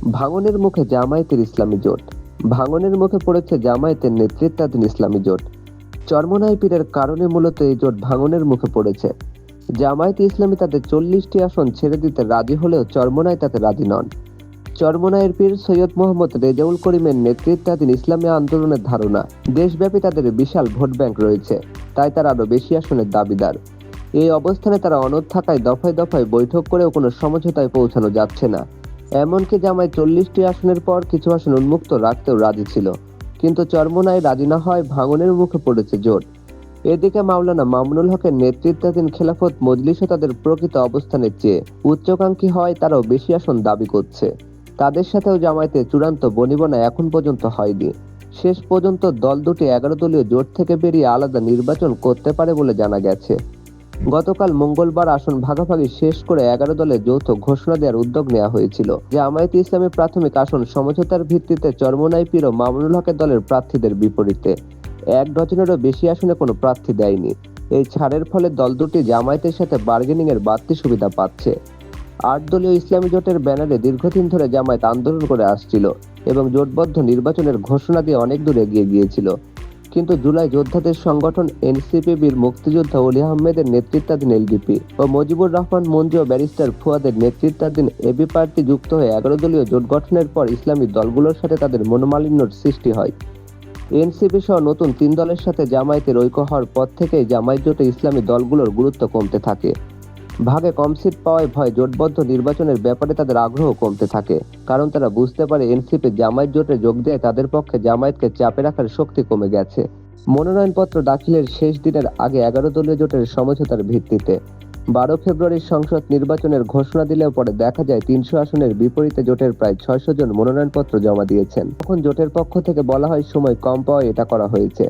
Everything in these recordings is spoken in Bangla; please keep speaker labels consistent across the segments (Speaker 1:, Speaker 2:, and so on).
Speaker 1: ভাঙনের মুখে জামায়াতের ইসলামী জোট। ভাঙনের মুখে পড়েছে জামায়াতের নেতৃত্বাধীন ইসলামী জোট। চরমনাই পীরের কারণে মূলত এই জোট ভাঙনের মুখে পড়েছে। জামায়াত ইসলামী তাদের চল্লিশটি আসন ছেড়ে দিতে রাজি হলেও চরমনাই তাতে রাজি নন। চরমনাইয়ের পীর সৈয়দ মোহাম্মদ রেজাউল করিমের নেতৃত্বাধীন ইসলামী আন্দোলনের ধারণা, দেশব্যাপী তাদের বিশাল ভোট ব্যাংক রয়েছে, তাই তারা আরও বেশি আসনের দাবিদার। এই অবস্থানে তারা অনড় থাকায় দফায় দফায় বৈঠক করেও কোনো সমঝোতায় পৌঁছানো যাচ্ছে না। এমনকি জামায় চল্লিশটি আসনের পর কিছু আসন উন্মুক্ত রাখতেও রাজি ছিল। কিন্তু চরমনায় রাজি না হয় ভাঙনের মুখে পড়েছে জোট। এদিকে মাওলানা মামুনুল হকের নেতৃত্বাধীন খেলাফত মজলিসও তাদের প্রকৃত অবস্থানের চেয়ে উচ্চাকাঙ্ক্ষী হয় তারাও বেশি আসন দাবি করছে। তাদের সাথেও জামায়াতে চূড়ান্ত বনিবনা এখন পর্যন্ত হয়নি। শেষ পর্যন্ত দল দুটি এগারো দলীয় জোট থেকে বেরিয়ে আলাদা নির্বাচন করতে পারে বলে জানা গেছে। গতকাল মঙ্গলবার আসন ভাগাভাগি শেষ করে এগারো দলের যৌথ ঘোষণা দেওয়ার উদ্যোগ নেওয়া হয়েছিল। যে জামায়াতে ইসলামী প্রাথমিক আসন সমঝোতার ভিত্তিতে চরমনাই পীর ও মামুনুল হকের দলের প্রার্থীদের বিপরীতে। এক ডজনেরও বেশি আসনে কোনো প্রার্থী দেয়নি। এই ছাড়ের ফলে দল দুটি জামায়াতের সাথে বার্গেনিং এর বাড়তি সুবিধা পাচ্ছে। আট দলীয় ইসলামী জোটের ব্যানারে দীর্ঘদিন ধরে জামায়াত আন্দোলন করে আসছিল এবং জোটবদ্ধ নির্বাচনের ঘোষণা দিয়ে অনেক দূর এগিয়ে গিয়েছিল। কিন্তু জুলাই যোদ্ধাদের সংগঠন এনসিপিবির মুক্তিযোদ্ধা অলি আহমেদের নেতৃত্বাধীন এলডিপি ও মুজিবুর রহমান মঞ্জু ও ব্যারিস্টার ফুয়াদের নেতৃত্বাধীন এবি পার্টি যুক্ত হয়ে এগারো দলীয় জোট গঠনের পর ইসলামী দলগুলোর সাথে তাদের মনোমালিন্যর সৃষ্টি হয়। এনসিপি সহ নতুন তিন দলের সাথে জামায়াতের ঐক্য হওয়ার পর থেকেই জামায়াত জোটে ইসলামী দলগুলোর গুরুত্ব কমতে থাকে। ভাগে কম সিট পাওয়ায় ভয় জোটবদ্ধ নির্বাচনের ব্যাপারে তাদের আগ্রহ কমতে থাকে। কারণ তারা বুঝতে পারে এনসিপি জামায়াত জোটে যোগ দেয়, তাদের পক্ষে জামায়াতকে চাপে রাখার শক্তি কমে গেছে। মনোনয়নপত্র দাখিলের শেষ দিনের আগে এগারো দলীয় জোটের সমঝোতার ভিত্তিতে। বারো ফেব্রুয়ারির সংসদ নির্বাচনের ঘোষণা দিলেও পরে দেখা যায় তিনশো আসনের বিপরীতে জোটের প্রায় ছয়শো জন মনোনয়নপত্র জমা দিয়েছেন। তখন জোটের পক্ষ থেকে বলা হয়, সময় কম পাওয়ায় এটা করা হয়েছে।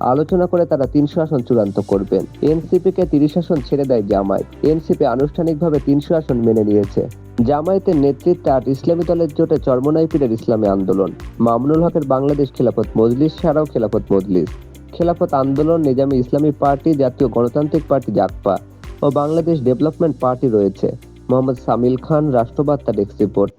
Speaker 1: আলোচনা করে তারা তিনশো আসন চূড়ান্ত করবেন। এনসিপি কে তিরিশ আসন ছেড়ে দেয় জামায়াত। এনসিপি আনুষ্ঠানিকভাবে তিনশো আসন মেনে নিয়েছে। জামায়াতের নেতৃত্বে আট ইসলামী দলের জোটে চরমনাই পীরের ইসলামী আন্দোলন। মামুনুল হকের বাংলাদেশ খেলাফত মজলিস ছাড়াও খেলাফত মজলিস। খেলাফত আন্দোলন নিজামী ইসলামী পার্টি, জাতীয় গণতান্ত্রিক পার্টি জাকপা ও বাংলাদেশ ডেভেলপমেন্ট পার্টি রয়েছে। মোহাম্মদ সামিল খান রাষ্ট্রবার্তা ডেস্ক রিপোর্ট।